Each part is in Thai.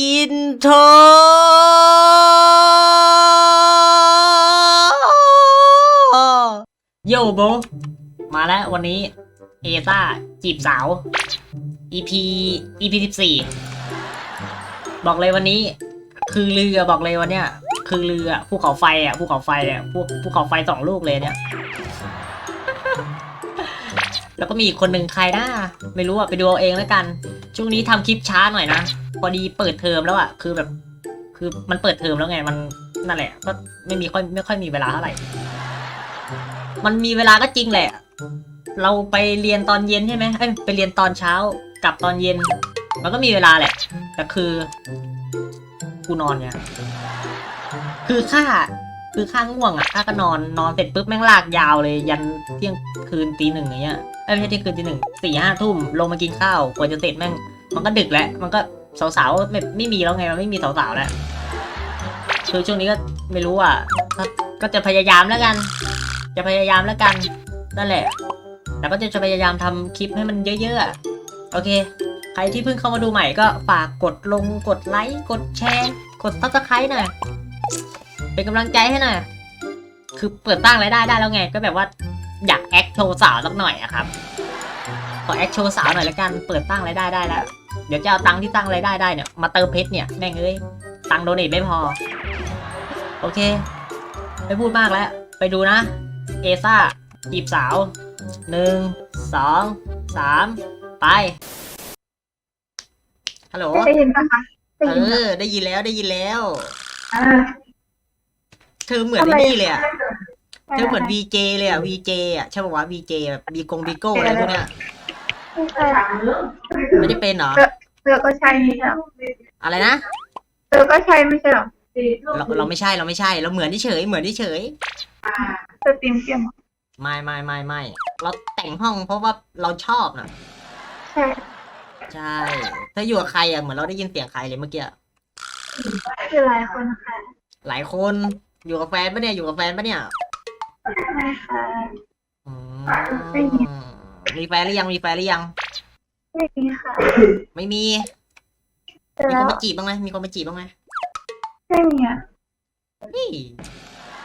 อินโทรโยโบ มาแล้ววันนี้ เอซ่าจีบสาว EP EP สิบสี่บอกเลยวันนี้ คือเรือบอกเลยวันเนี้ยคือเรือภูเขาไฟอะภูเขาไฟอะภูภูเขาไฟสองลูกเลยเนี่ย แล้วก็มีอีกคนหนึ่งใครนะไม่รู้อะไปดูเอาเองแล้วกัน ช่วงนี้ทำคลิปช้าหน่อยนะ พอดีเปิดเทอมแล้วอะ คือแบบ คือมันเปิดเทอมแล้วไง มันนั่นแหละ ก็ไม่มีค่อยไม่ค่อยมีเวลาเท่าไหร่ มันมีเวลาก็จริงแหละ เราไปเรียนตอนเย็นใช่ไหมเอ้ยไปเรียนตอนเช้ากลับตอนเย็น มันก็มีเวลาแหละ แต่คือ กูนอนไงคือข้าคือข้าง่วงอะข้าก็นอนนอนเสร็จปุ๊บแม่งลากยาวเลย ยันเที่ยงคืนตีหนึ่งอย่างเงี้ยเอ้ยไม่ใช่เที่ยงคืนตีหนึ่งสี่ห้าทุ่มลงมากินข้าวกว่าจะเสร็จแม่งมันก็ดึกแล้วมันก็ สาวๆไม่ไม่มีแล้วไงมันไม่มีสาวๆแล้วคือช่วงนี้ก็ไม่รู้อะก็ก็จะพยายามแล้วกัน จะพยายามแล้วกันนั่นแหละ แต่ก็จะพยายามทำคลิปให้มันเยอะๆโอเค ใครที่เพิ่งเข้ามาดูใหม่ก็ฝากกดลงกดไลค์กดแชร์กดซับสไครต์หน่อยเป็นกำลังใจให้หน่อยคือเปิดตั้งรายได้ได้แล้วไง ก็แบบว่าอยากแอคโชว์สาวสักหน่อยอะครับขอแอคโชว์สาวหน่อยแล้วกันเปิดตั้งรายได้ได้แล้ว เดี๋ยวจะเอาตังค์ที่ตั้งรายได้ได้เนี่ยมาเติมเพชรเนี่ยแม่งเอ้ยตังค์โดเนทไม่พอ โอเค ไม่พูดมากแล้ว ไปดูนะ เอซ่าจีบสาวหนึ่งสองสามไปฮัลโหลได้ยินปะคะได้เอยินปะอได้ยินแล้วได้ยินแล้ว อ่าเธอเหมือนไอ้นี่เลยอะเธอเหมือน VJ เลยอะ VJ อะใช่ป่าวะ VJ แบบบีกงบีโก้อะไรพวกเนี้ย ไม่ใช่ไม่ได้เป็นเหรอ เธอก็ใช่ไม่ใช่หรออะไรนะ เธอก็ใช่ไม่ใช่หรอเราเราไม่ใช่เราไม่ใช่ เราเหมือนเฉยๆเหมือนเฉยเธอตีมเกี่ยมๆไม่ไม่ไม่ไม่เราแต่งห้องเพราะว่าเราชอบนะใช่ใช่ถ้าอยู่กับใครอะเหมือนเราได้ยินเสียงใครเลยเมื่อกี้คือหลายคนค่ะหลายคนอยู่กับแฟนปะเนี่ยอยู่กับแฟนปะเนี่ยไม่ค่ะอืมไม่มีมีแฟนหรือยังมีแฟนหรือยัง ไม่มีค่ะไม่มีเจอมีแล้คนวมาจีบบ้างไหมมีคนมาจีบบ้างไหมไม่มีอะนี่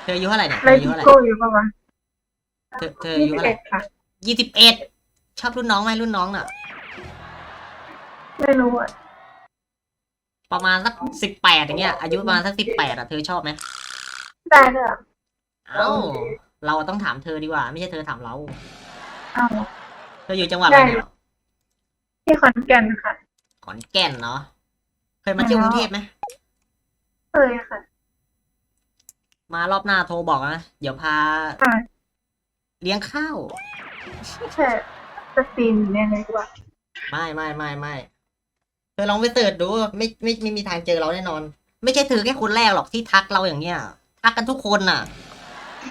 เธออายุเท่าไหร่เนี่ยเธไรออายุดิเท่าไหร่โก้อยู่ปะวะเธอเธออายี่ยุสิบเท่าไหเอ็ร่ดค่ะ ยี่สิบเอ็ดชอบรุ่นน้องไหมรุ่นน้องน่ะ ไม่รู้อะประมาณสักสิบแปดอย่างเงี้ยอายุประมาณสักสิบแปดอะเธอชอบไหมได้ด้วยเหรอเอ้าเราต้องถามเธอดีกว่า ไม่ใช่เธอถามเรา อ้าวเธออยู่จังหวัดอะไรเนี่ยที่ขอนแก่นค่ะ ขอนแก่นเนาะ เคยมาเที่ยวกรุงเทพไหมเคยค่ะ มารอบหน้าโทรบอกนะ เดี๋ยวพาค่ะเลี้ยงข้าวใช่สตรีมอยู่เนี่ยเลยดีกว่า ไม่ไม่ไม่ไม่เธอลองไปเสิร์ชดู ไม่ไม่ไม่มีทางเจอเราแน่นอน ไม่ใช่เธอแค่คนแรกหรอกที่ทักเราอย่างเงี้ย ทักกันทุกคนน่ะ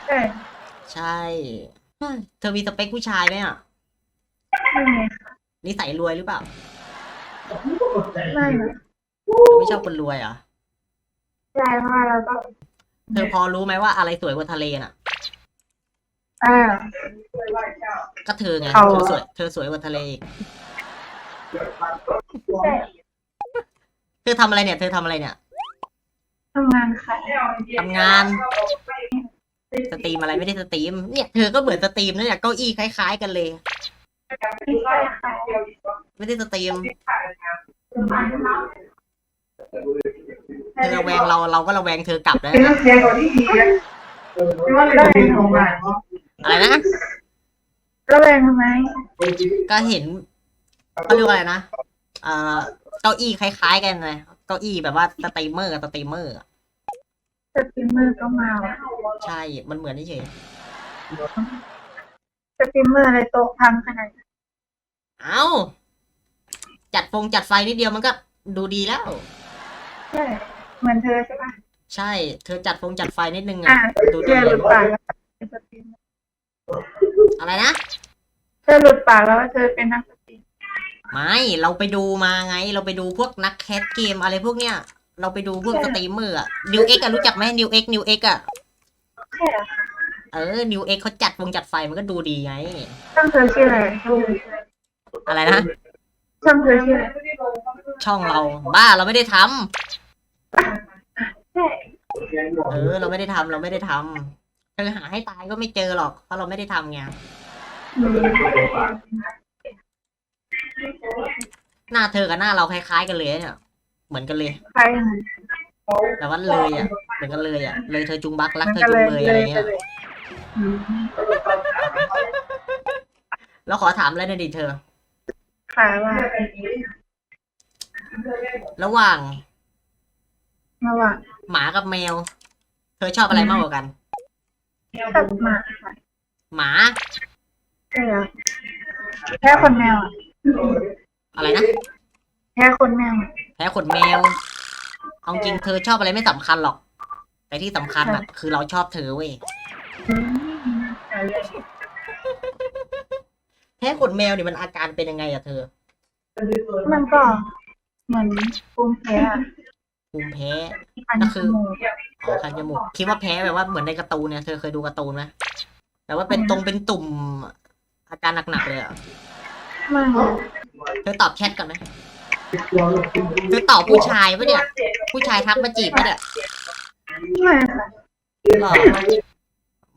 ใช่ ใช่เฮ้ยเธอมีสเปคผู้ชายไหมอะ ไม่มีค่ะนิสัยรวยหรือเปล่าไม่นะเธอไม่ชอบคนรวยเหรอะใช่เพราะว่าเราก็เธอพอรู้ไหมว่าอะไรสวยกว่าทะเลน่ะ อ่า ก็เธอไงเอาเธอสวยเธอสวยกว่าทะเลอีกใช่เธอทำอะไรเนี่ย เธอทำอะไรเนี่ยทำงานค่ะทำงานสตรีมอะไรไม่ได้สตรีมเนี่ยเธอก็เหมือนสตรีมนะเนี่ยเก้าอี้คล้าย ๆ กันเลย ไม่ใช่ค่ะไม่ได้สตรีมเธอระแวงเราเราก็ระแวงเธอกลับนะเสียงกว่าที่ดีว่าระแวงทำไมอะไรนะระแวงทำไมก็เห็นเขาเรียกว่าอะไรนะเอ่อเก้าอี้คล้าย ๆ กันเลยเก้าอี้แบบว่าสตรีมเมอร์กับสตรีมเมอร์อะสตรีมเมอร์ก็มาว่ะใช่ มันเหมือนเฉย สตรีมเมอร์อะไรโต๊ะพังขนาดนั้นๆเอ้าจัดฟงจัดไฟนิดเดียวมันก็ดูดีแล้ว ใช่เหมือนเธอใช่ปะใช่ เธอจัดฟงจัดไฟนิดนึงอ่าอะดูเธดีอหลุดปากแล้วเป็นสตรีมเมอร์อะไรนะ เธอหลุดปากแล้วว่าเธอเป็นนักสตรีมไม่ เราไปดูมาไง เราไปดูพวกนักแคสเกมอะไรพวกเนี้ย เราไปดูพวกสตรีมเมอร์อะนิวเอ็กอะรู้จักไหมนิวเอ็กนิวเอ็กอะใช่เหรอคะ เออนิวเอ็กเขาจัดวงจัดไฟมันก็ดูดีไง ช่องเธอชื่ออะไรช่องเธอชื่ออะไรอะไรนะ ช่องเธอชื่ออะไรช่องเรา บ้าเราไม่ได้ทำใช่เออ เราไม่ได้ทำเราไม่ได้ทำเธอหาให้ตายก็ไม่เจอหรอก เพราะเราไม่ได้ทำไง อืมหน้าเธอกับหน้าเราคล้ายๆกันเลยเนี่ย เหมือนกันเลย ใครอะแต่ว่าเลยอะ เหมือนกันเลยอะ เลยเธอจุงบักรักมันเธอก็จุเลงยเบยเลอะไรยเงี้ย เลย อืมแล้วขอถามอะไรหน่อยดิเธอขายว่าระหว่าง ระหว่างหมากับแมว เธอชอบอะไรมากกว่ากันชอบหมาค่ะหมาใช่แล้วแค่คนแมวอะอะไรนะแค่คนแมวอะแพ้ขนแมวเอาจริงเธอชอบอะไรไม่สำคัญหรอก แต่ที่สำคัญอะ คือเราชอบเธอเว้ย อืม แพ้ขนแมวนี่มันอาการเป็นยังไงอะเธอมันก็เหมือนภูมิแพ้อะภูมิแพ้ที่ปันก็จคือมูกอ๋อคันจมูกคิดว่าแพ้แบบว่าเหมือนในการ์ตูนเนี่ยเธอเคยดูการ์ตูนไหมแต่ว่าเป็นตรงเป็นตุ่มอาการหนักๆเลยอะไมันเธอตอบแชทกันไหมเธอตอบผู้ชายปะเนี่ย ผู้ชายทักมาจีบปะเนี่ยไม่ค่ะหรอ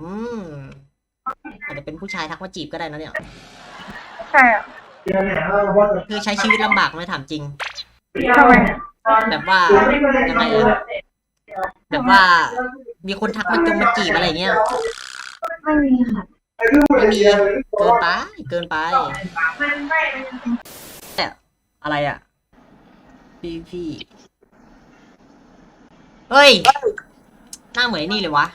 อืม อาจจะเป็นผู้ชายทักมาจีบก็ได้นะเนี่ย ใช่อะเธอใช้ชีวิตลำบากไหมถามจริง ทำไมอะแบบว่ายังไงอะแบบว่า มีคนทักมาจงมาจีบอะไรเงี้ย ไม่มีค่ะ ไม่มี เกินไป เกินไป แต่อะไรอะ พี่พี่ เฮ้ย หน้าเหมือนไอ้นี่เลยวะ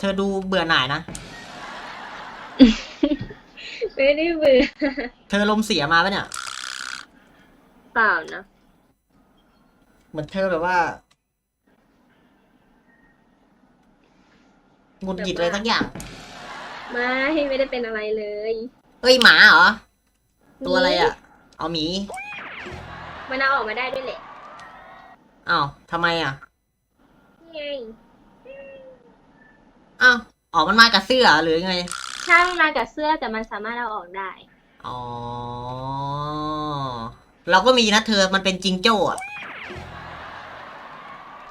เธอดูเบื่อหน่ายนะ ไม่ได้เบื่อเธอลมณ์เสียมาปะเนี่ย เปล่านะเหมือนเธอแบบว่าหงุดหงิดอะไรทั้งอย่าง ไม่ไม่ได้เป็นอะไรเลยเฮ้ยหมาเหรอ ตัวอะไรอะ เอาหมี มันเอาออกมาได้ด้วยแหละอ้าวทำไมอะ นี่ไง อ้าวออกมันมากับเสื้อหรือไงถ้ามันมากับเสื้อแต่มันสามารถเอาออกได้ อ๋อ เราก็มีนะเธอ มันเป็นจิงโจ้อะ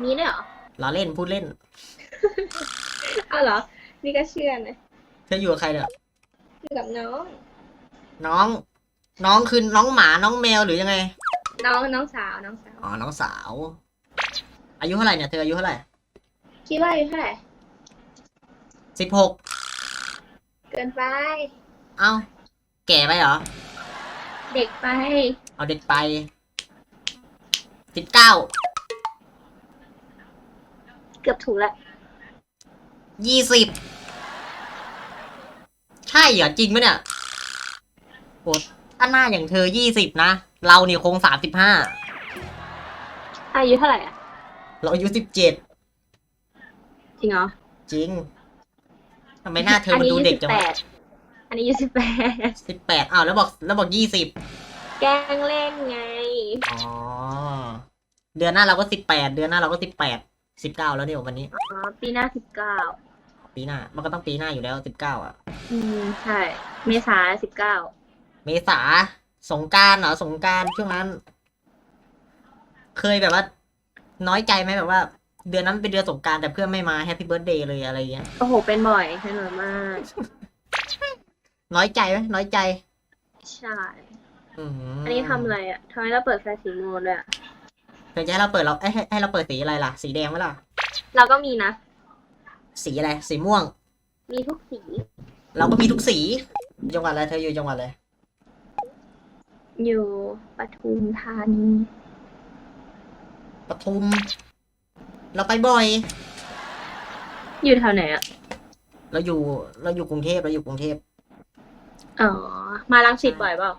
มีด้วยเหรอเราเล่นพูดเล่น เอาเหรอ นี่ก็เชื่อนะเธออยู่กับใครเนี่ยอยู่กับน้อง น้อง น้องคือน้องหมา น้องแมวหรือยังไง น้องน้องสาวน้องสาว อ๋อ น้องสาว อายุเท่าไหร่เนี่ย เธออายุเท่าไหร่ คิดว่าอายุเท่าไหร่ สิบหกเกินไป เอ้า แก่ไปเหรอ เด็กไป เอาเด็กไปสิบเก้าเกือบถูกแล้วยี่สิบใช่เหรอจริงไหมเนี่ยโหถ้าหน้าอย่างเธอยี่สิบนะ เราเนี่ยคงสามสิบห้าอายุเท่าไหร่อะ เราอายุสิบเจ็ดจริงเหรอ จริงทำไมหน้าเธอมันดูเด็กจังอันนี้อายุสิบแปดอันนี้อายุสิบแปดสิบแปดอ้าวแล้วบอกแล้วบอกยี่สิบแกล้งเล่นไง อ๋อ เดือนหน้าเราก็สิบแปดเดือนหน้าเราก็สิบแปดสิบเก้าแล้วเนี่ยวันนี้ อ๋อ ปีหน้าสิบเก้าปีหน้า มันก็ต้องปีหน้าอยู่แล้วสิบเก้าอะ อืม ใช่ เมษาสิบเก้า เมษา สงกรารเหรอ สงกรารช่วงนั้น เคยแบบว่า น้อยใจไหมแบบว่า เดือนนั้นเป็นเดือนสงกรารแต่เพื่อนไม่มาแฮปปี้เบิร์ดเดย์เลยอะไรเงี้ย โอ้โห เป็นบ่อยเป็นบ่อยมาก น้อยใจไหมน้อยใจ ใช่ อืมอันนี้ทำอะไรอะทำไมเราเปิดไฟสีม่วงด้วยอะเธอจะให้เราเปิดเราเอ้ยให้ให้เราเปิดสีอะไรล่ะ สีแดงไหมล่ะ เราก็มีนะ สีอะไร สีม่วง มีทุกสี เราก็มีทุกสี จังหวัดอะไรเธออยู่จังหวัดอะไร อยู่ปทุมธานีปทุม เราไปบ่อย อยู่แถวไหนอะ เราอยู่ เราอยู่กรุงเทพเราอยู่กรุงเทพอ๋อ มาลังสิตบ่อยเปล่า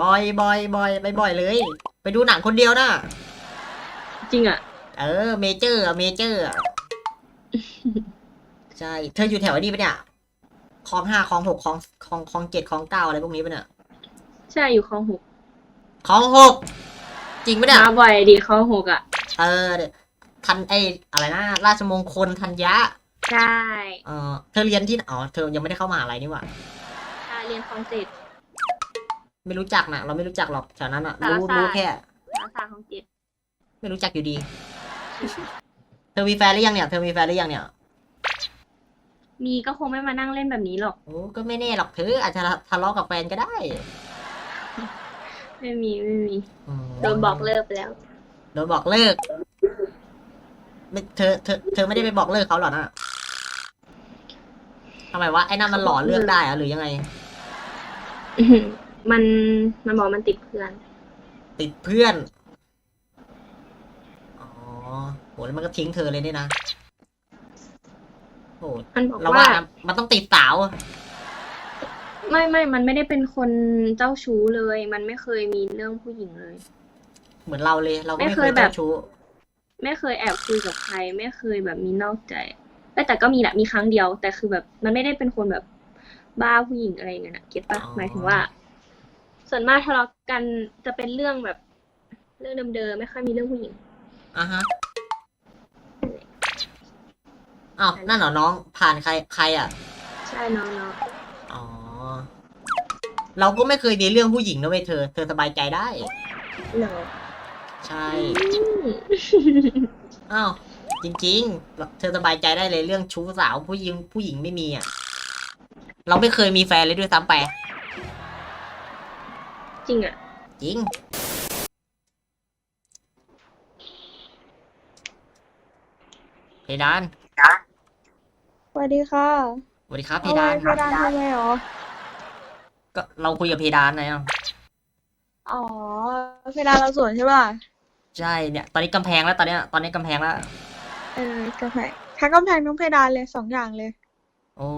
บ่อยบ่อยบ่อยไปบ่อยเลย ไปดูหนังคนเดียวนะจริงอะ เออ เมเจอร์อะเมเจอร์อะใช่ เธออยู่แถวนี้ปะเนี่ยคลองห้าคลองหกคลองคลองคลองเจ็ดคลองเก้าอะไรพวกนี้ปะเนี่ยใช่อยู่คลองหกคลองหกจริงปะเนี่ยมาบ่อยดีคลองหกอะ เออ ทันไออะไรนะ ราชมงคลธัญญะใช่เออเธอเรียนที่อ๋อเธอยังไม่ได้เข้ามหาลัยนี่หว่าใช่เรียนคลองเจ็ดไม่รู้จักนะเราไม่รู้จักหรอกแถวนั้นอะสารรู้ศาสตร์ รู้แค่ภาษาของจิต ไม่รู้จักอยู่ดี เธอมีแฟนหรือยังเนี่ยเธอมีแฟนหรือยังเนี่ยมีก็คงไม่มานั่งเล่นแบบนี้หรอก โอ้ก็ไม่แน่หรอกเธออาจจะทะเลาะกับแฟนก็ได้ไม่มีไม่มี อืมโดนบอกเลิกไปแล้ว โดนบอกเลิก ไม่เธอเธอเธอไม่ได้ไปบอกเลิกเขาหรอนะทำไมวะไอ้นั่นมันหล่อเลือกได้เหรอะหรือยังไง อื้อหือมันมันบอกมันติดเพื่อน ติดเพื่อน อ๋อโหแล้วมันก็ทิ้งเธอเลยเนี่ยนะโหมันบอกเราว่าว่านะมันต้องติดสาว ไม่ไม่มันไม่ได้เป็นคนเจ้าชู้เลย มันไม่เคยมีเรื่องผู้หญิงเลย เหมือนเราเลย เราก็ไม่ไม่เคเคยยแบบ เจ้าชู้ ไม่เคยแอบคุยกับใคร ไม่เคยแบบมีนอกใจแต่แต่ก็มีแหละมีครั้งเดียว แต่คือแบบมันไม่ได้เป็นคนแบบบ้าผู้หญิงอะไรอย่างเงี้ยนะเก็ตปะหมายถึงว่า ส่วนมากทะเลาะกันจะเป็นเรื่องแบบเรื่องเดิมๆไม่ค่อยมีเรื่องผู้หญิงอะฮะอ้าวนั่นเหรอน้องผ่านใครใครอะ ใช่น้องอ๋อ เราก็ไม่เคยมีเรื่องผู้หญิงนะเว้ยเธอ เธอสบายใจได้ๆเหรอ ใช่อืมอ้าว จริงๆ เธอสบายใจได้เลยเรื่องชู้สาวผู้หญิงผู้หญิงไม่มีอะ เราไม่เคยมีแฟนเลยด้วยซ้ำไป จริงอะ จริง เพดานสวัสดีค่ะสวัสดีครับเพเอาดาไว้นเพดานทำไมหรอ ก็เราคุยกับเพดานนะอ๋อ เพดานเราสวยใช่ป่ะ ใช่เนี่ยตอนนี้กำแพงแล้วตอนเนี้ยตอนนี้กำแพงแล้วเออกำแพงทั้งกำแพงทั้งเพดานเลยสองอย่างเลยโอ้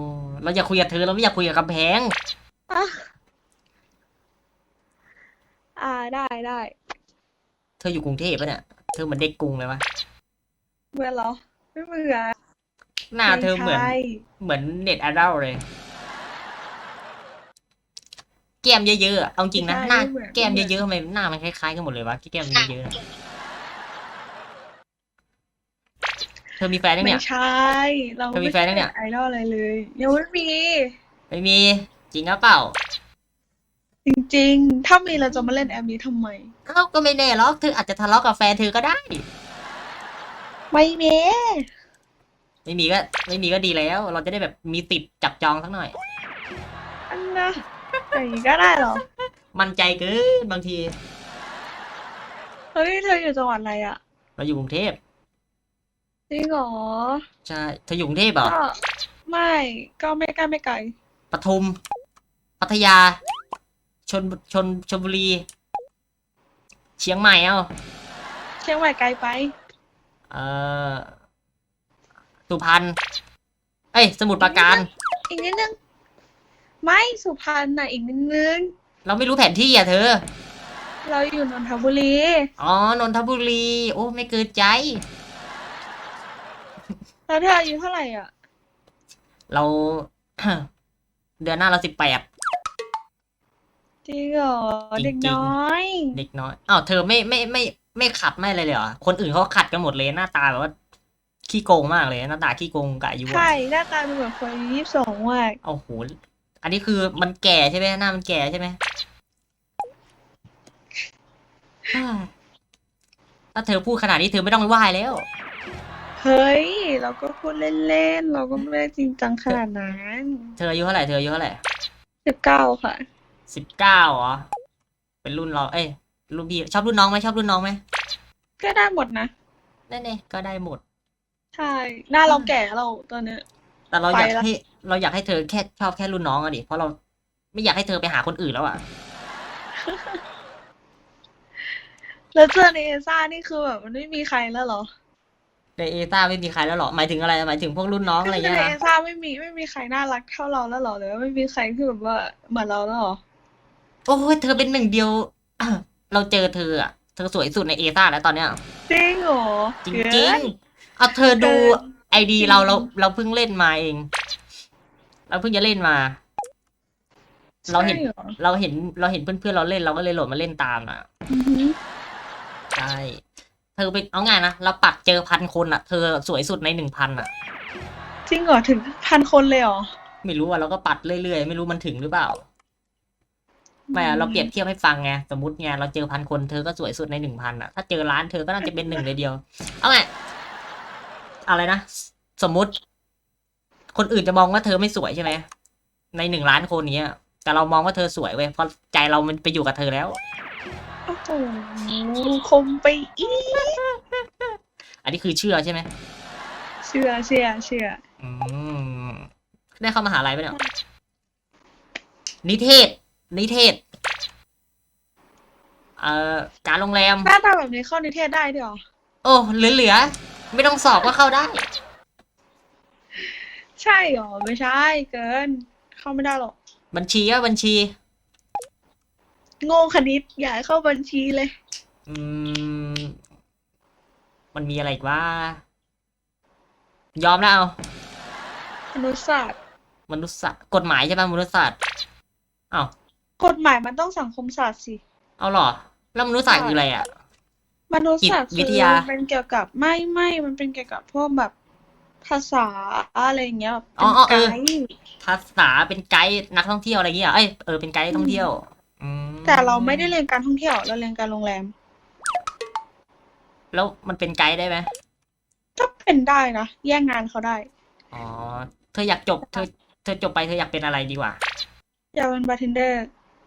เราอยากคุยกับเธอเราไม่อยากคุยกับกำแพง อะอ่าได้ได้เธออยู่กรุงเทพปะเนี่ยเธอเหมือนเด็กกรุงเลยวะเบื่อเหรอ ไม่เบื่อหน้าเธอเหมือนไใช่เหมือนเน็ตไอดอลเลย แก้มเยอะๆอะเอาจริงนะหน้าแก้มเยอะๆทำไมหน้ามันคล้ายๆกันหมดเลยวะที่แก้มเยอะๆอะ เธอมีแฟนยังไม่เนี่ย ใช่ เราเธอมีแฟนยังเนี่ย ไอดอลอะไรเลยยังไม่มี ไม่มี จริงหรือเปล่าจริงๆ ถ้ามีเราจะมาเล่นแอปนี้ทำไม เอ้าก็ไม่แน่หรอกเธออาจจะทะเลาะกับแฟนเธอก็ได้ ไม่มีไม่มีก็ไม่มีก็ดีแล้ว เราจะได้แบบมีติดจับจองสักหน่อย อันนะอย่างนี้ก็ได้เหรอ มั่นใจเกินบางที เฮ้ย เธออยู่จังหวัดอะไรอะ เราอยู่กรุงเทพ จริงเหรอใช่เธออยู่กรุงเทพเหรอก็ไม่ก็ไม่ใกล้ไม่ไกลปทุม พัทยา ชนชนชลบุรี เชียงใหม่เอ้าเชียงใหม่ไกลไปเอ่อสุพรรณเอ้ย สมุทรปราการ อีกนิดนึงไม่สุพรรณน่ะอีกนิดนึงเราไม่รู้แผนที่อะเธอ เราอยู่นนทบุรี อ๋อนนทบุรี โอ้ ไม่เกินใจ แล้วเธออายุเท่าไหร่อะ เรา เดือนหน้าเราสิบแปด จริงเหรอ จริงๆ เด็กน้อย เด็กน้อยอ้าวเธอไม่ไม่ไม่ไม่ขัดไม่อะไรเลยเหรอคนอื่นเขาขัดกันหมดเลยหน้าตาแบบว่าขี้โกงมากเลยหน้าตาขี้โกงกับอายุอะใช่หน้าตาเป็นเหมือนคนอายุยี่สิบสองมากโอ้โหอันนี้คือมันแก่ใช่ไหมหน้ามันแก่ใช่ไหมฮ่าถ้าเธอพูดขนาดนี้เธอไม่ต้องไปไหว้แล้วเฮ้ย เราก็พูดเล่นๆ เราก็ไม่ได้จริงจังขนาดนั้นเธออายุเท่าไหร่เธออายุเท่าไหร่สิบเก้าค่ะ สิบเก้าเหรอ เป็นรุ่นเรา เอ้ย รุ่นพี่ ชอบรุ่นน้องไหมชอบรุ่นน้องไหมก็ได้หมดนะ นั่นเองก็ได้หมด ใช่ หน้าเราแก่แล้วเราตอนเนี้ย แต่เราอยากไปละ ให้ เราอยากให้เธอแค่ชอบแค่รุ่นน้องอะดิ เพราะเราไม่อยากให้เธอไปหาคนอื่นแล้วอะแล้วเจอในเอซ่านี่คือแบบมันไม่มีใครแล้วเหรอ ในเอต้าไม่มีใครแล้วเหรอหมายถึงอะไรหมายถึงพวกรุ่นน้องก็อะไรคือเงี้ยในเอนะซ่าไม่มีไม่มีใครน่ารักเท่าเราแล้วเหรอหรือว่าไม่มีใครที่แบบว่าเหมือนเราแล้วเหรอโอ้ยเธอเป็นหนึ่งเดียวเราเจอเธออะเธอสวยสุดในเอต้าแล้วตอนเนี้ย จริงเหรอจริงเกิจริงนๆเอาเธอดูเกินไอดีเราเราเราเพิ่งเล่นมาเอง เราเพิ่งจะเล่นมา เราเห็นใช่รอเราเห็นเราเห็นเพื่อนๆเราเล่นเราก็เลยโหลดมาเล่นตามอะอือหือใช่ เธอไปเอาง่ายนะเราปักเจอพันคนอะ เธอสวยสุดในหนึ่งพันอะ จริงเหรอถึงพันคนเลยเหรอ ไม่รู้อะเราก็ปัดเรื่อยๆ ไม่รู้มันถึงหรือเปล่าไม่อะเราเปรียบเทียบให้ฟังไงสมมติไงเราเจอพันคนเธอก็สวยสุดในหนึ่งพันอะถ้าเจอล้านเธอก็น่าจะเป็นหนึ่งเลยเดียว เอาไงอะไรนะสมมุติ คนอื่นจะมองว่าเธอไม่สวยใช่ไหมในหนึ่งล้านคนเนี้ยแต่เรามองว่าเธอสวยเว้ยเพราะใจเรามันไปอยู่กับเธอแล้ว โอ้โหคมไปอีกอันนี้คือเชื่อใช่ไหมเชื่อเชื่อเชื่ออืมได้เข้ามหาลัยปะเนี่ยนิเทศ นิเทศ เอ่อ การโรงแรม หน้าตาแบบนี้เข้านิเทศได้ด้วยเหรอโอ้เหลือเหลือๆไม่ต้องสอบก็เข้าได้ ใช่เหรอไม่ใช่เกิน เข้าไม่ได้หรอกบัญชีอะบัญชี โง่คณิตอยากให้เข้าบัญชีเลย อืม มันมีอะไรอีกว่ายอมแล้วเอามนุษยศาสตร์มนุษยศาสตร์กฎหมายใช่ป่ะมนุษยศาสตร์อ้าวกฎหมายมันต้องสังคมศาสตร์สิ เอาเหรอ แล้วมนุษยศาสตร์คืออะไรอะ มนุษยศาสตร์จิตวิคืทอยาเป็นเกี่ยวกับไม่ไม่มันเป็นเกี่ยวกับพวกแบบภาษาอะไรอย่างเงี้ยแบบอ๋เป็อนอ๋อเอไกอด์ ภาษาเป็นไกด์นักท่องเที่ยวอะไรอย่างเงี้ยเอ้ยเออเป็นไกด์ท่องเที่ยวอืม แต่เราไม่ได้เรียนการท่องเที่ยว เราเรียนการโรงแรม แล้วมันเป็นไกด์ได้ไหมก็เป็นได้นะ แย่งงานเขาได้ อ๋อ เธออยากจบ เธอ เธอจบไปเธออยากเป็นอะไรดีกว่า อยากเป็นบาร์เทนเดอร์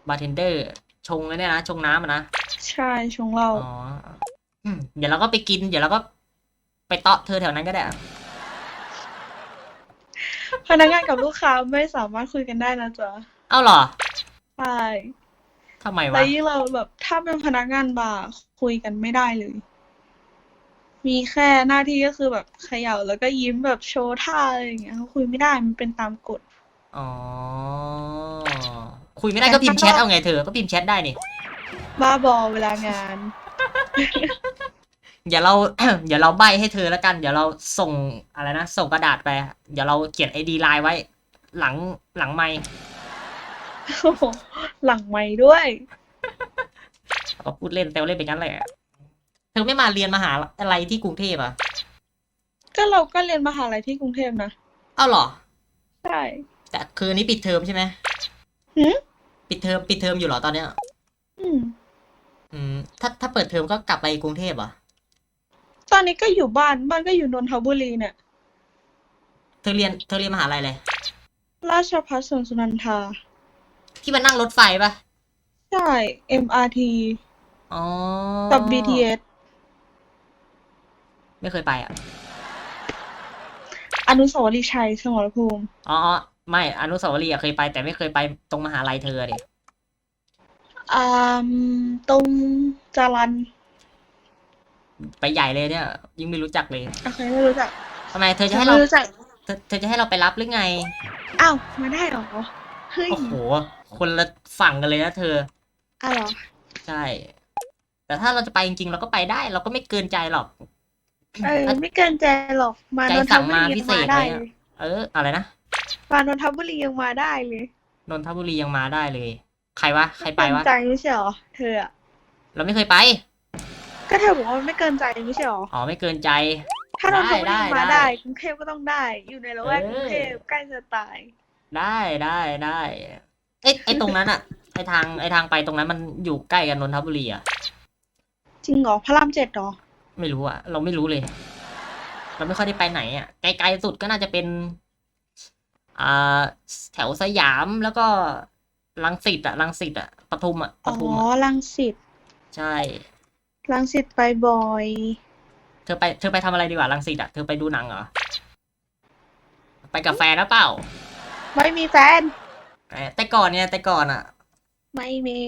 บาร์เทนเดอร์ ชงแล้วเนี่ยนะ ชงน้ำอะนะ ใช่ชงเหล้า อ๋ออืมเดี๋ยวเราก็ไปกิน เดี๋ยวเราก็ไปเตาะเธอแถวนั้นก็ได้อะพนักงานกับลูกค้าไม่สามารถคุยกันได้นะจ๊ะ เอ้าเหรอ ใช่ ทำไมแล้ววะยิ่งเราแบบถ้าเป็นพนักงานบาร์คุยกันไม่ได้เลย มีแค่หน้าที่ก็คือแบบเขย่าแล้วก็ยิ้มแบบโชว์ท่าอะไรอย่างเงี้ยเขาคุยไม่ได้มันเป็นตามกฎ อ๋อ คุยไม่ได้ก็พิมพ์แชทเอาไงเธอ ก็พิมพ์แชทได้นี่ บ้าบอเวลางาน เดี๋ยวเรา เดี๋ยวเราใบให้เธอแล้วกัน เดี๋ยวเราส่งอะไรนะ ส่งกระดาษไป เดี๋ยวเราเขียนไอดีไลน์ไว้ หลังหลังไมค์ โอ้โหหลังไม้ด้วยเราก็พูดเล่นแต่ว่าเล่นไปงั้นแหละเธอไม่มาเรียนมหาอะไรที่กรุงเทพอะก็เราก็เรียนมหาลัยที่กรุงเทพนะเอ้าเหรอ ใช่แต่คืนนี้ปิดเทอมใช่ไหมหืมปิดเทอมปิดเทอมอยู่เหรอตอนเนี้ย อืมอืม ถ้าถ้าเปิดเทอมก็กลับไปกรุงเทพเหรอะตอนนี้ก็อยู่บ้านบ้านก็อยู่นนทบุรีเนี่ย เธอเรียนเธอเรียนมหาลัยอะไร ราชภัฏสวนสุนันทา ที่มันนั่งรถไฟปะใช่ MRT อ๋อกับ BTS ไม่เคยไปอะ อนุสาวรีย์ชัยสมรภูมิ อ๋ออ๋อไม่อนุสาวรีย์อะเคยไป แต่ไม่เคยไปตรงมหาลัยเธอเนี่ยอ่าตรงจารันไปใหญ่เลยเนี่ย ยิ่งไม่รู้จักเลยโอเคไม่รู้จักทำไมเธอจะให้เราไม่รู้จักเธอเธอจะให้เราไปรับหรือไง อ้าวมาได้เหรอ เฮ้ย โอ้โห คนละฝั่งกันเลยนะเธอ อ้าวเหรอ ใช่ แต่ถ้าเราจะไปจริงๆ เราก็ไปได้ เราก็ไม่เกินใจหรอก เออ ไม่เกินใจหรอก มาใจนนทสั่งบุมารีพิยังเศมาษได้เลยอะเลยเออ อะไรนะ มานนทบุรียังมาได้เลย นนทบุรียังมาได้เลย ใครวะ ใครไปเกินวะใจไม่ใช่เหรอ เธออะเราไม่เคยไป ก็เธอบอกว่ามันไม่เกินใจไม่ใช่เหรอ อ๋อ ไม่เกินใจถ้านนทบุได้รีมาได้ได้กรุงเทพก็ต้องได้ อยู่ในละแวกเออกรุงเทพใกล้จะตาย ได้ได้ได้ เอ้ยไอตรงนั้นอะไอทางไอทางไปตรงนั้นมันอยู่ใกล้กับนนทบุรีอะจริงเหรอพระรามเจ็ดเหรอไม่รู้อะเราไม่รู้เลย เราไม่ค่อยได้ไปไหนอะไกลๆสุดก็น่าจะเป็นอ่าแถวสยามแล้วก็รังสิตอะรังสิตอะปทุมอะปอ๋อทุมอะรังสิตใช่รังสิตไปบ่อย เธอไปเธอไปทำอะไรดีกว่ารังสิตอะเธอไปดูหนังเหรอ ไปกับแฟนหรือเปล่า ไม่มีแฟนเอ้ย แต่ก่อนเนี่ยแต่ก่อนอะไม่มี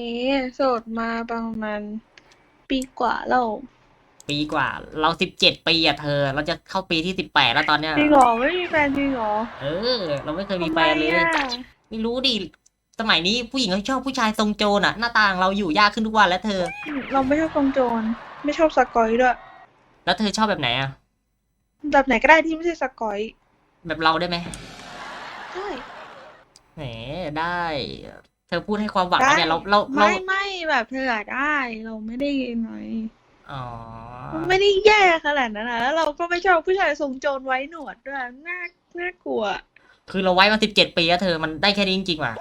โสดมาประมาณปีกว่าแล้วปีกว่า เราสิบเจ็ดปีอะเธอ เราจะเข้าปีที่สิบแปดแล้วตอนเนี้ยจริงเหรอไม่มีแฟนจริงเหรอเออ เราไม่เคยมีแฟนเลย ทำไมอะไม่รู้ดิสมัยนี้ผู้หญิงเขาชอบผู้ชายทรงโจรอะหน้าตาของเราอยู่ยากขึ้นทุกวันแล้วเธอ เราไม่ชอบกองโจรไม่ชอบสกอยด้วยแล้วเธอชอบแบบไหนอะแบบไหนก็ได้ที่ไม่ใช่สกอย แบบเราได้ไหมได้ แหมได้ เธอพูดให้ความหวังนะเนี่ยเราเราเรา ไม่ไม่แบบเธออะได้ เราไม่ได้หน่อยอ๋อ ไม่ได้แย่ขนาดนั้นนะแล้วเราก็ไม่ชอบผู้ชายทรงโจรไว้หนวดด้วยน่าน่ากลัว คือเราไว้มาสิบเจ็ดปีแล้วเธอมันได้แค่นี้จริงๆว่ะ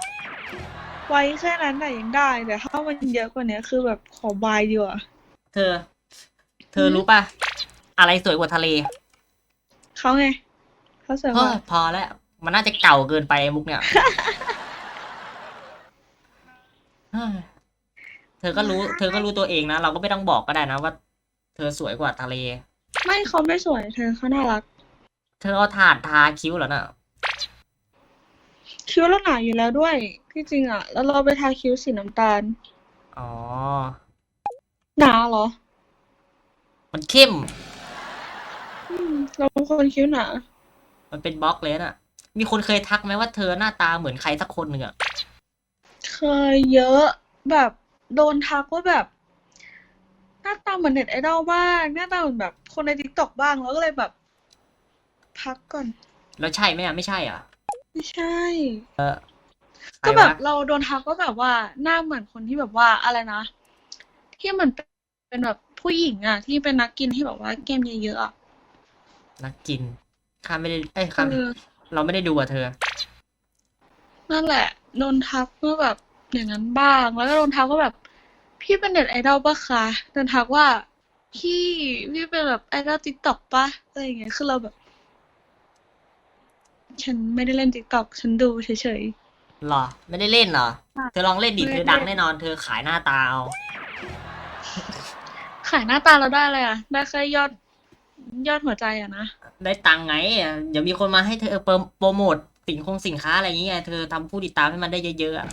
ไไว้แค่นั้นน่ะยังได้แต่ถ้ามันเยอะกว่านี้คือแบบขอบายดีกว่าเธอ เธอรู้ป่ะ อะไรสวยกว่าทะเล เขาไงเขาสวยเฮ้กว่า ยพอแล้ว มันน่าจะเก่าเกินไปไอ้มุกเนี่ยเฮ้ยเธอก็รู้ เธอก็รู้ตัวเองนะ เราก็ไม่ต้องบอกก็ได้นะว่า เธอสวยกว่าทะเล ไม่เขาไม่สวยเธอเขาน่ารัก เธอเอาถาดทาคิ้วเหรอน่ะ คิ้วเราหนาอยู่แล้วด้วยที่จริงอะ แล้วเราไปทาคิ้วสีน้ำตาล อ๋อ หนาเหรอ มันเข้ม อืมเราเป็นคนคิ้วหนา มันเป็นบล็อกเลยน่ะ มีคนเคยทักไหมว่าเธอหน้าตาเหมือนใครสักคนหนึ่งอะเคยเยอะแบบโดนทักว่าแบบ หน้าตาเหมือนเน็ตไอดอลบ้างหน้าตาเหมือนแบบคนในทิกตอกบ้างแล้วก็เลยแบบ พักก่อน แล้วใช่ไหมอะไม่ใช่อะ ไม่ใช่ใครก็แบบวะเราโดนทักว่าแบบว่าหน้าเหมือนคนที่แบบว่าอะไรนะ ที่มันเป็นเป็นแบบผู้หญิงอะที่เป็นนักกินที่แบบว่าแก้มเยอะๆอะนักกินข้าไม่ได้เอ้ยข้าเออ เราไม่ได้ดูอะเธอ นั่นแหละโดนทักว่าแบบอย่างนั้นบ้าง แล้วก็โดนทักว่าแบบ พี่เป็นเน็ตไอดอลปะคะโดนทักว่าพี่พี่เป็นแบบไอดอลติ๊กต็อกปะอะไรอย่างเงี้ยคือเราแบบ ฉันไม่ได้เล่นติ๊กต็อกฉันดูเฉย หรอ ไม่ได้เล่นเหรอใช่เธอลองเล่นดิ ไม่เธได้อดังเล่นแน่นอน เธอขายหน้าตาเอา ๆขายหน้าตาเราได้เลยอะได้แค่ยอด ยอดหัวใจอะนะ ได้ตังค์ไงเดี๋ยวมีคนมาให้เธอโปรโปรโมทสินคงสินค้าอะไรอย่างเงี้ยเธอทำผู้ติดตามให้มันได้เยอะๆอะ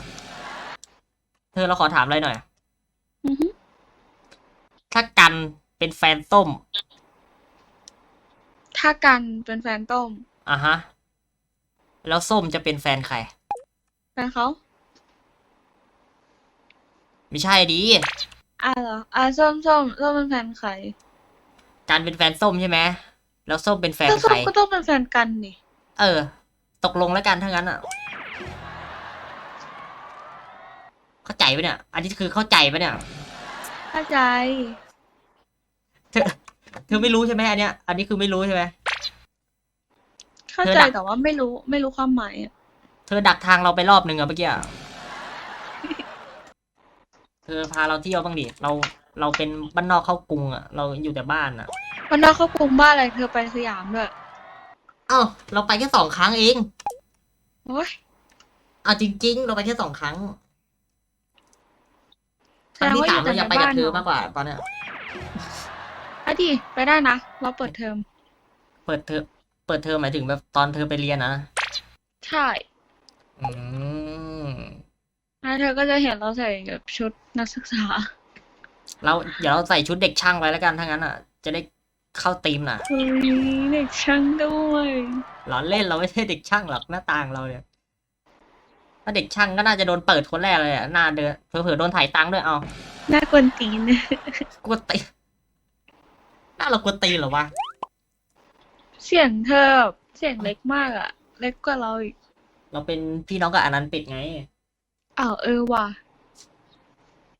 เธอเราขอถามอะไรหน่อย อือฮึถ้ากันเป็นแฟนส้มถ้ากันเป็นแฟนต้มอะฮะ แล้วส้มจะเป็นแฟนใคร แฟนเขาไม่ใช่ดี อะเหรออะส้มส้มส้มเป็นแฟนใคร การเป็นแฟนส้มใช่ไหมแล้วส้มเป็นแฟนถ้าใคส้รมก็ต้องเป็นแฟนกันนี่ เออ ตกลงแล้วกันถ้างั้นอะ เข้าใจปะเนี่ย อันนี้คือเข้าใจปะเนี่ย เข้าใจ เธอ เธอไม่รู้ใช่ไหมอันเนี้ย อันนี้คือไม่รู้ใช่ไหมเข้าเธอใจดักแต่ว่าไม่รู้ไม่รู้ความหมายอะเธอดักทางเราไปรอบนึงอะเมื่อกี้อะเธอพาเราเที่ยวบ้างดิ เราเราเป็นบ้านนอกเข้ากรุงอะเราอยู่แต่บ้านอะ วันนั้นเขาปรุงบ้านอะไรเธอไปสยามด้วยเอ้าเราไปแค่สองครั้งเองโอ้ยเอาจริง ๆ เราไปแค่สองครั้งแสครั้งดงที่ว่าอสามยู่แต่เราอยากในไปกับบ้านเธอเนาะมากกว่าตอนเนี้ยอะดิไปได้นะ เราเปิดเทอม เปิดเทอมเปิดเทอมหมายถึงแบบตอนเธอไปเรียนนะใช่อืมแล้วเธอก็จะเห็นเราใส่แบบชุดนักศึกษา เราเดี๋ยวเราใส่ชุดเด็กช่างไปแล้วกันถ้างั้นอะ จะได้ เข้าธีมน่ะเฮ้ยเด็กช่างด้วยเราเล่นเราไม่ใช่เด็กช่างหรอกหน้าต่างเราเนี่ยถ้าเด็กช่างก็น่าจะโดนเปิดคนแรกเลยอะหน้าเดินเผลอๆโดนถ่ายตังค์ด้วยเอาน่ากวนตีนกวนตีนหน้าเรากวนตีนเหรอวะเสียงเธอแบบเสียงเล็กมากอะเล็กกว่าเราอีกเราเป็นพี่น้องกับอนันต์เป็ดไงอ้าวเออว่ะ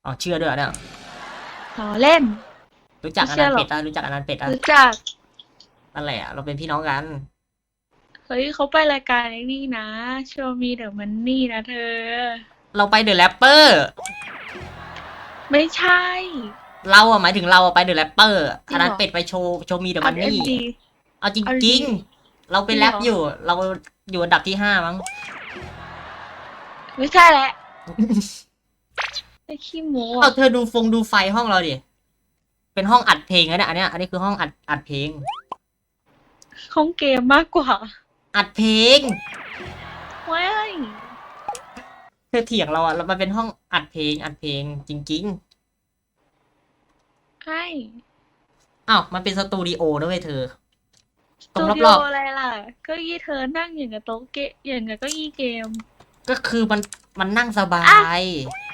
อ๋อเชื่อด้วยเหรอเนี่ยอ๋อเล่น รู้จักอไม่เชื่นัอนต์หรอกเป็ดอะรู้จักอนันต์เป็ดอะรู้จักนั่นแหละ เราเป็นพี่น้องกัน เฮ้ยเขาไปรายการไอ้นี่นะโชว์มีเดอะมันนี่นะเธอ เราไปเดอะแรปเปอร์ ไม่ใช่ เราอะหมายถึงเราอะไปเดอะแรปเปอร์จริองเหรอนันต์เป็ดไปโชว์โชว์มีเดอะอัมันนเอ็มนี่ดีเอาจเอาริดีงๆ เราไปจริงแรปเหรออยู่ เราอยู่อันดับที่ห้ามั้งไม่ใช่แหละไอ้ขี้โม้เอาอะเธอดูฟงดูไฟห้องเราดิ เป็นห้องอัดเพลงนะเนี่ยอันเนี้ยอันนี้คือห้องอัดอัดเพลง ห้องเกมมากกว่าอัดเพลงว้ายเธอเถียงเราอะแล้วมันเป็นห้องอัดเพลง อัดเพลงจริงไอ้ๆอ้าวมันเป็นสตูดิโอด้วยเธอสตรงตูดิรโออบอะไรล่ะเก็ยี่เธอนั่งอย่างกับโต๊ะเกะอย่างกับเก็ยี่เกมๆก็คือมันมันนั่งสบาย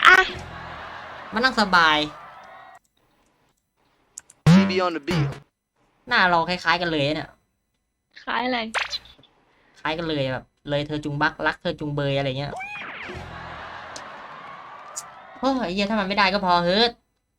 อะ มันนั่งสบาย CB on the beat. หน้าเราคล้ายๆกันเลยเนี่ยขายอะไร คล้ายกันเลยแบบ เลยเธอจุงบักรักเธอจุงเบยอะไรเงี้ยโอ้ยไอ้เหี้ยถ้ามันไม่ได้ก็พอเฮ้ย